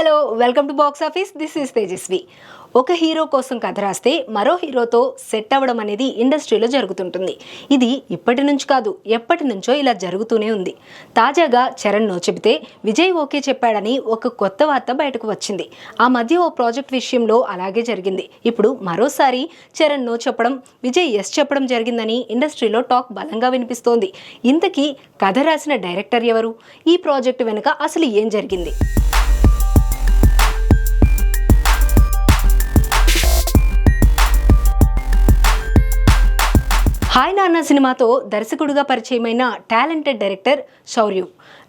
Hello welcome to box office. This is Tejaswi. ఒక hero కోసం కథ రాస్తే మరో హీరోతో సెట్ అవ్వడం అనేది ఇండస్ట్రీలో జరుగుతుంటుంది. ఇది ఇప్పటి నుంచి కాదు ఎప్పటి నుంచో ఇలా జరుగుతూనే ఉంది. తాజాగా చరణ్ నో చెబితే విజయ్ ఓకే చెప్పాడని ఒక కొత్త వార్త బయటకు వచ్చింది. ఆ మధ్య ఓ ప్రాజెక్ట్ విషయంలో అలాగే జరిగింది. ఇప్పుడు మరోసారి చరణ్ నో చెప్పడం విజయ్ ఎస్ చెప్పడం జరిగిందని ఇండస్ట్రీలో టాక్ బలంగా వినిపిస్తోంది. ఇంతకీ కథ రాసిన డైరెక్టర్ ఎవరు? ఈ ప్రాజెక్టు వెనుక అసలు ఏం జరిగింది? హాయ్ నాన్న సినిమాతో దర్శకుడిగా పరిచయమైన టాలెంటెడ్ డైరెక్టర్ శౌర్యు.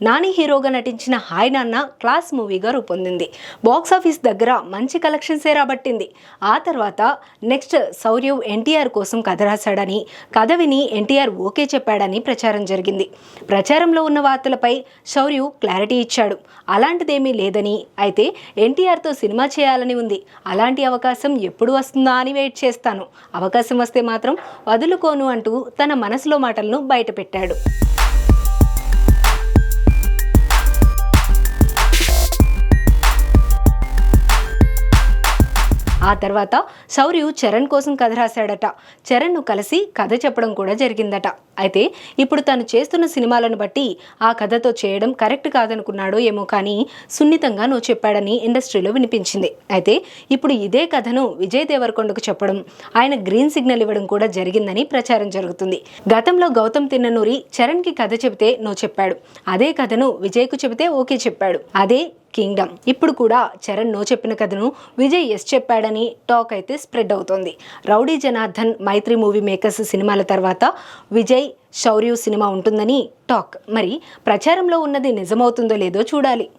నాని హీరోగా నటించిన హాయ్ నాన్న క్లాస్ మూవీగా రూపొందింది. బాక్స్ ఆఫీస్ దగ్గర మంచి కలెక్షన్సే రాబట్టింది? ఆ తర్వాత నెక్స్ట్ శౌర్యు ఎన్టీఆర్ కోసం కథ రాశాడని కథ విని ఎన్టీఆర్ ఓకే చెప్పాడని ప్రచారం జరిగింది. ప్రచారంలో ఉన్న వార్తలపై శౌర్యు క్లారిటీ ఇచ్చాడు. అలాంటిదేమీ లేదని అయితే ఎన్టీఆర్తో సినిమా చేయాలని ఉంది. అలాంటి అవకాశం ఎప్పుడు వస్తుందా అని వెయిట్ చేస్తాను. అవకాశం వస్తే మాత్రం వదులుకోను అంటూ తన మనసులో మాటలను బయటపెట్టాడు. ఆ తర్వాత శౌర్యు చరణ్ కోసం కథ రాశాడట. చరణ్ను కలిసి కథ చెప్పడం కూడా జరిగిందట. అయితే ఇప్పుడు తను చేస్తున్న సినిమాలను బట్టి ఆ కథతో చేయడం కరెక్ట్ కాదనుకున్నాడో ఏమో కానీ సున్నితంగా నువ్వు చెప్పాడని ఇండస్ట్రీలో వినిపించింది. అయితే ఇప్పుడు ఇదే కథను విజయ్ దేవరకొండకు చెప్పడం ఆయన గ్రీన్ సిగ్నల్ ఇవ్వడం కూడా జరిగిందని ప్రచారం జరుగుతుంది. గతంలో గౌతమ్ తిన్ననూరి చరణ్కి కథ చెబితే నువ్వు చెప్పాడు. అదే కథను విజయ్కు చెబితే ఓకే చెప్పాడు. అదే కింగ్డమ్. ఇప్పుడు కూడా చరణ్ నో చెప్పిన కథను విజయ్ ఎస్ చెప్పాడని టాక్ అయితే స్ప్రెడ్ అవుతోంది. Rowdy Janardhan Mythri movie makers సినిమాల తర్వాత విజయ్ శౌర్యు సినిమా ఉంటుందని టాక్ మరి ప్రచారంలో ఉన్నది నిజమవుతుందో లేదో చూడాలి.